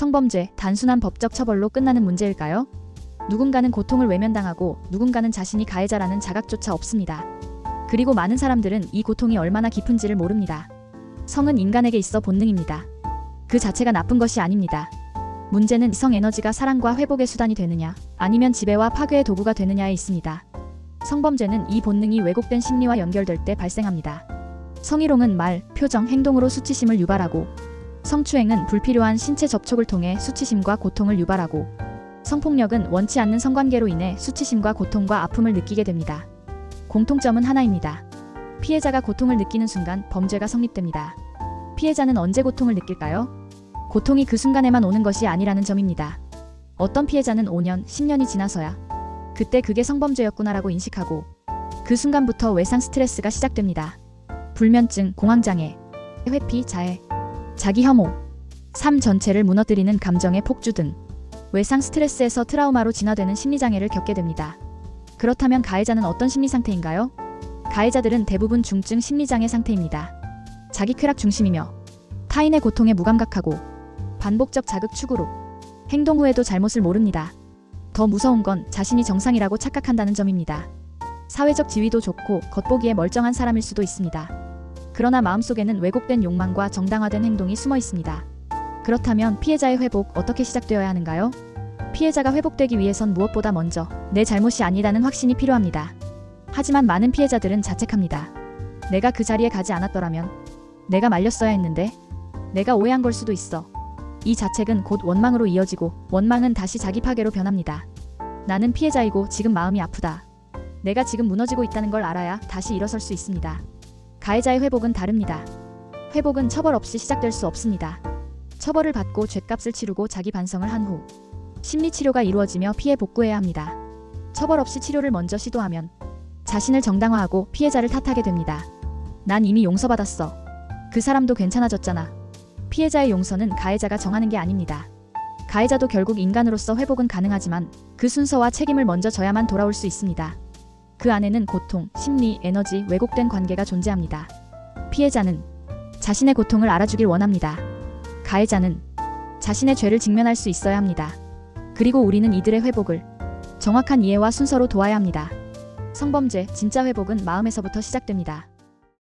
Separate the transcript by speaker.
Speaker 1: 성범죄, 단순한 법적 처벌로 끝나는 문제일까요? 누군가는 고통을 외면당하고 누군가는 자신이 가해자라는 자각조차 없습니다. 그리고 많은 사람들은 이 고통이 얼마나 깊은지를 모릅니다. 성은 인간에게 있어 본능입니다. 그 자체가 나쁜 것이 아닙니다. 문제는 성 에너지가 사랑과 회복의 수단이 되느냐, 아니면 지배와 파괴의 도구가 되느냐에 있습니다. 성범죄는 이 본능이 왜곡된 심리와 연결될 때 발생합니다. 성희롱은 말, 표정, 행동으로 수치심을 유발하고 성추행은 불필요한 신체 접촉을 통해 수치심과 고통을 유발하고 성폭력은 원치 않는 성관계로 인해 수치심과 고통과 아픔을 느끼게 됩니다. 공통점은 하나입니다. 피해자가 고통을 느끼는 순간 범죄가 성립됩니다. 피해자는 언제 고통을 느낄까요? 고통이 그 순간에만 오는 것이 아니라는 점입니다. 어떤 피해자는 5년, 10년이 지나서야 그때 그게 성범죄였구나라고 인식하고 그 순간부터 외상 스트레스가 시작됩니다. 불면증, 공황장애, 회피, 자해, 자기 혐오, 삶 전체를 무너뜨리는 감정의 폭주 등 외상 스트레스에서 트라우마로 진화되는 심리장애를 겪게 됩니다. 그렇다면 가해자는 어떤 심리 상태인가요? 가해자들은 대부분 중증 심리장애 상태입니다. 자기 쾌락 중심이며 타인의 고통에 무감각하고 반복적 자극 추구로 행동 후에도 잘못을 모릅니다. 더 무서운 건 자신이 정상이라고 착각한다는 점입니다. 사회적 지위도 좋고 겉보기에 멀쩡한 사람일 수도 있습니다. 그러나 마음속에는 왜곡된 욕망과 정당화된 행동이 숨어 있습니다. 그렇다면 피해자의 회복 어떻게 시작되어야 하는가요? 피해자가 회복되기 위해선 무엇보다 먼저 내 잘못이 아니라는 확신이 필요합니다. 하지만 많은 피해자들은 자책합니다. 내가 그 자리에 가지 않았더라면 내가 말렸어야 했는데 내가 오해한 걸 수도 있어. 이 자책은 곧 원망으로 이어지고 원망은 다시 자기 파괴로 변합니다. 나는 피해자이고 지금 마음이 아프다. 내가 지금 무너지고 있다는 걸 알아야 다시 일어설 수 있습니다. 가해자의 회복은 다릅니다. 회복은 처벌 없이 시작될 수 없습니다. 처벌을 받고 죗값을 치르고 자기 반성을 한 후 심리 치료가 이루어지며 피해 복구해야 합니다. 처벌 없이 치료를 먼저 시도하면 자신을 정당화하고 피해자를 탓하게 됩니다. 난 이미 용서받았어. 그 사람도 괜찮아졌잖아. 피해자의 용서는 가해자가 정하는 게 아닙니다. 가해자도 결국 인간으로서 회복은 가능하지만 그 순서와 책임을 먼저 져야만 돌아올 수 있습니다. 그 안에는 고통, 심리, 에너지, 왜곡된 관계가 존재합니다. 피해자는 자신의 고통을 알아주길 원합니다. 가해자는 자신의 죄를 직면할 수 있어야 합니다. 그리고 우리는 이들의 회복을 정확한 이해와 순서로 도와야 합니다. 성범죄, 진짜 회복은 마음에서부터 시작됩니다.